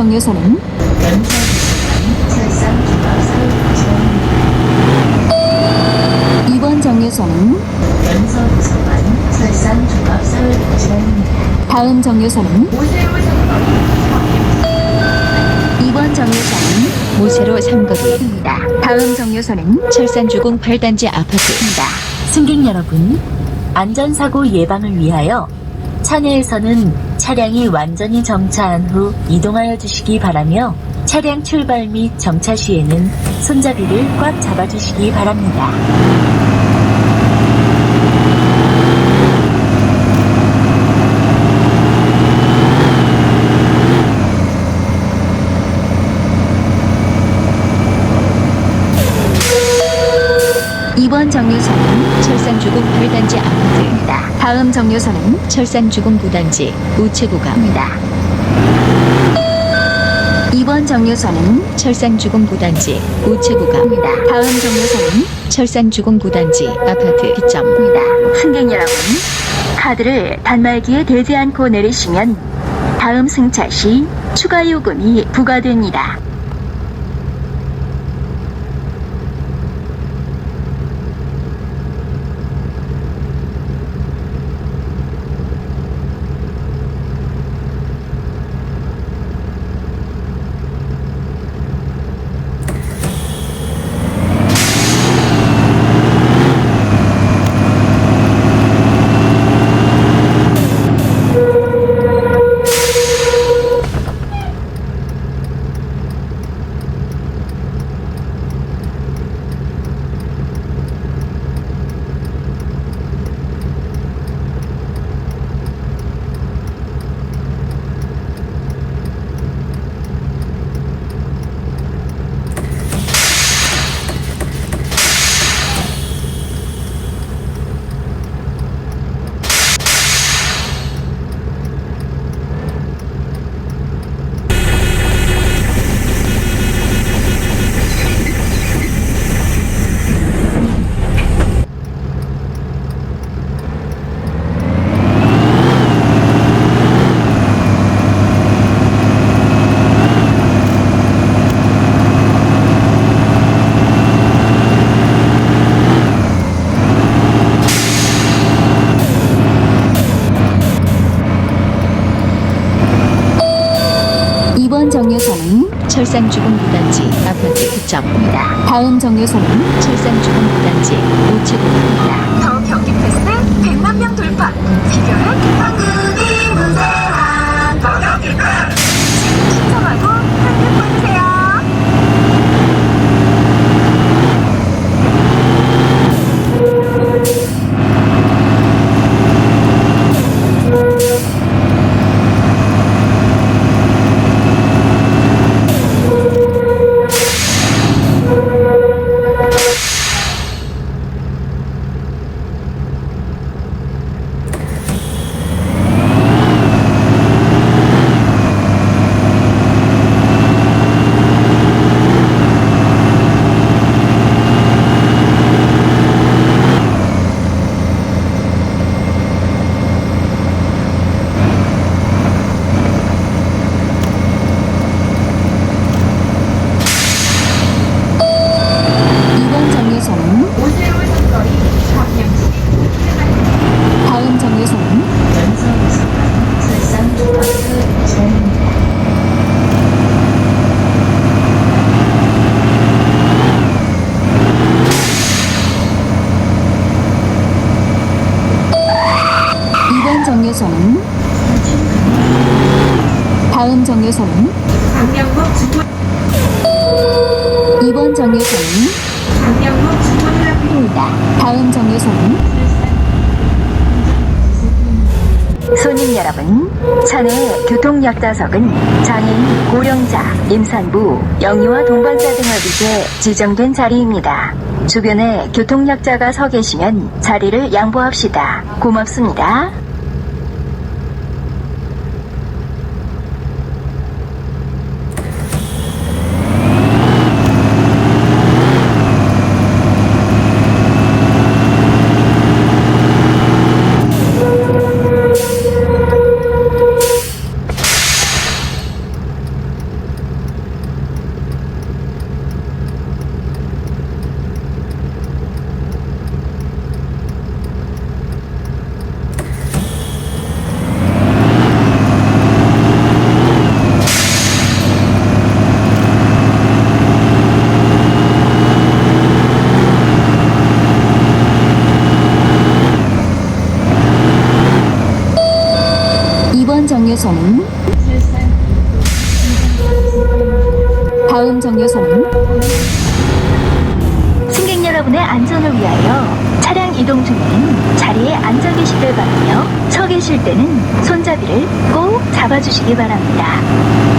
정류소는 이번 정류소는. 다음 정류소는 이번 정류소는 모세로 삼거리입니다. 다음 정류소는 철산주공 8단지 아파트입니다. 승객 여러분, 안전사고 예방을 위하여 차내에서는 차량이 완전히 정차한 후 이동하여 주시기 바라며 차량 출발 및 정차 시에는 손잡이를 꽉 잡아주시기 바랍니다. 이번 정류소는 철산주공 8단지 아파트입니다. 다음 정류소는 철산주공 9단지 우체국입니다. 이번 정류소는 철산주공 9단지 우체국입니다. 다음 정류소는 철산주공 9단지 아파트 B점입니다. 승객 여러분, 카드를 단말기에 대지 않고 내리시면 다음 승차 시 추가 요금이 부과됩니다. 이번 정류소는 철산주공 9단지 아파트 B점입니다. 다음 정류소는 철산주공 9단지 우체국입니다. 더 경기 패스 100만 명 돌파 필요한 황금이 무제한 더 경기 패스 신청하고 한입 보내세요 이번 정류소는 다음 정류소는 연서도서관 설상 중앙서울 구입니다. 이번 정류소는 다음 정류소는 이번 정류소는 다음 정류소는 손님 여러분, 차내 교통약자석은 장애인, 고령자, 임산부, 영유아 동반자 등을 위해 지정된 자리입니다. 주변에 교통약자가 서 계시면 자리를 양보합시다. 고맙습니다. 정류소는 다음 정류소는 승객 여러분의 안전을 위하여 차량 이동 중에는 자리에 앉아 계시길 바라며 서 계실 때는 손잡이를 꼭 잡아주시기 바랍니다.